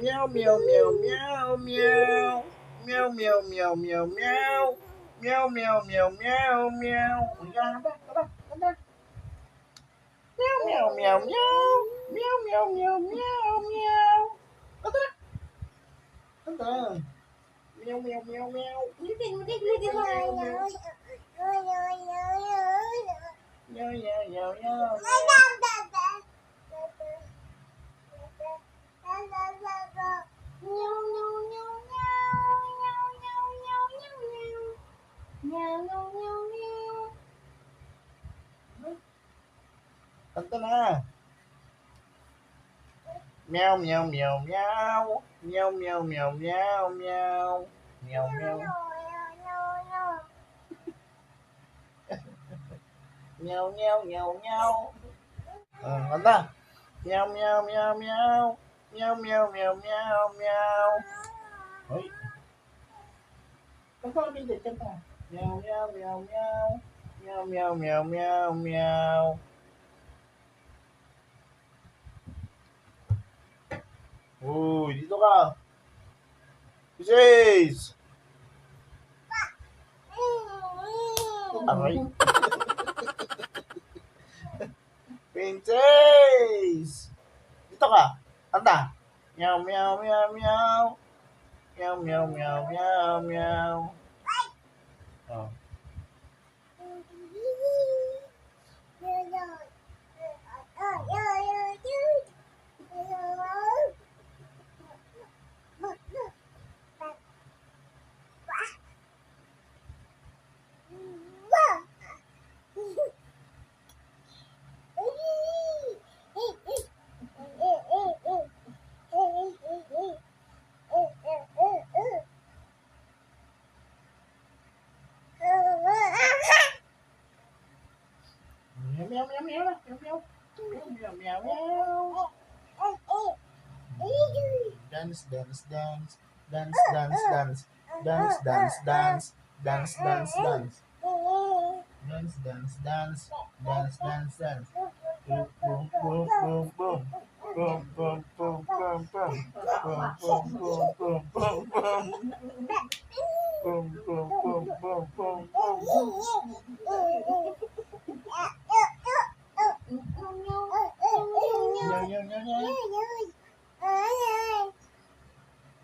Meow meow meow meow meow. Meow meow meow meow meow. Meow meow meow meow meow. Ra đó, đó, đó. Meow meow meow meow. Meow meow meow meow meow. Đó đó. Đó đó. Meow meow meow meow. Đi đi đi đi đi đi. Yo yo yo yo yo. Yo yo yo yo. Na. Meow, meow, meow, meow. Meow, meow, meow, meow, meow. Meow, meow. Meow, meow, meow, meow. meo meo Meow, meow, meow, meow. Meow, meow, meow, meow, meow. meo meo meo meo meo Meow, meow, meow, meow. Meow, meow, meow, meow, meow. Uy, dito ka. Princess! Aray. Princess! Dito ka. Kanta. Meow, meow, meow, meow. Meow, meow, meow, meow, meow. Oh. Meow, meow, meow, meow, meow, meow. Dance, dance, dance. Dance, dance, dance. Dance, dance, dance. Dance, dance, dance. Dance, dance, dance. Dance, dance, dance. Boom, boom, boom, boom, boom. Boom, boom, boom, boom, boom. Boom, boom, boom, boom, boom, boom. Boom, boom, boom, boom, boom, boom. nha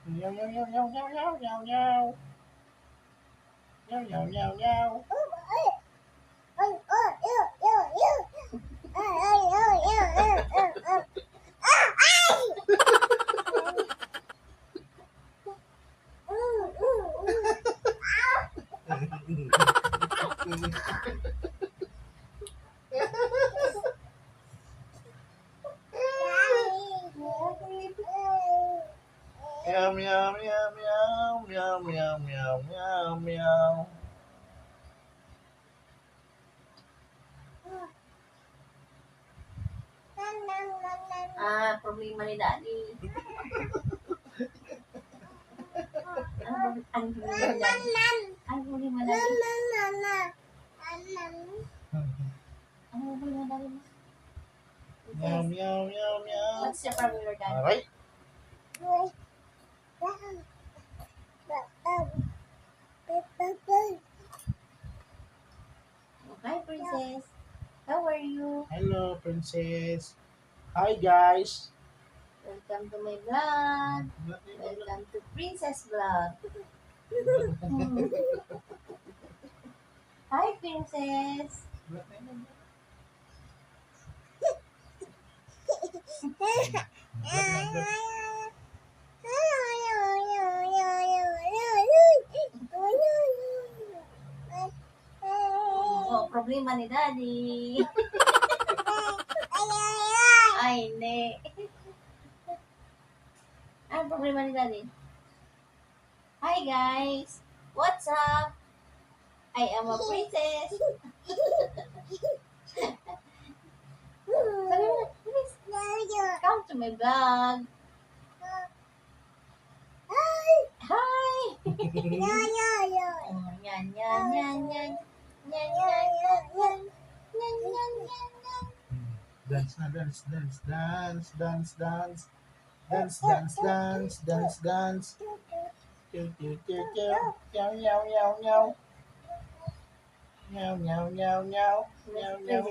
nhào nhào nhào nhào nhào nhào nhào nhào nhào nhào nhào nhào Mm-hmm. Meow, meow. Meow, meow, meow, meow, meow, meow, meow. Ah, problema ni Daddy. Ang problema ni? Ang problema Daddy? Meow, meow, meow, meow. What's your problem Daddy? Aray. Hi, princess. How are you? Hello, princess. Hi, guys. Welcome to my vlog. Welcome to Princess Vlog. Hi, princess. Problema ni Daddy. Ay, hindi. Ano problema ni Daddy? Hi, guys. What's up? I am a princess. Sabi mo na, please, come to my vlog. Hi! Oh, yan, yan, yan, yan. Yan, yan, yan, yan. Dance dance, dance, dance, dance, dance. Dance, dance, dance, dance, dance. Tiw, tiw, tiw. Meow, meow, meow, meow. Meow, meow, meow, meow. Meow, meow.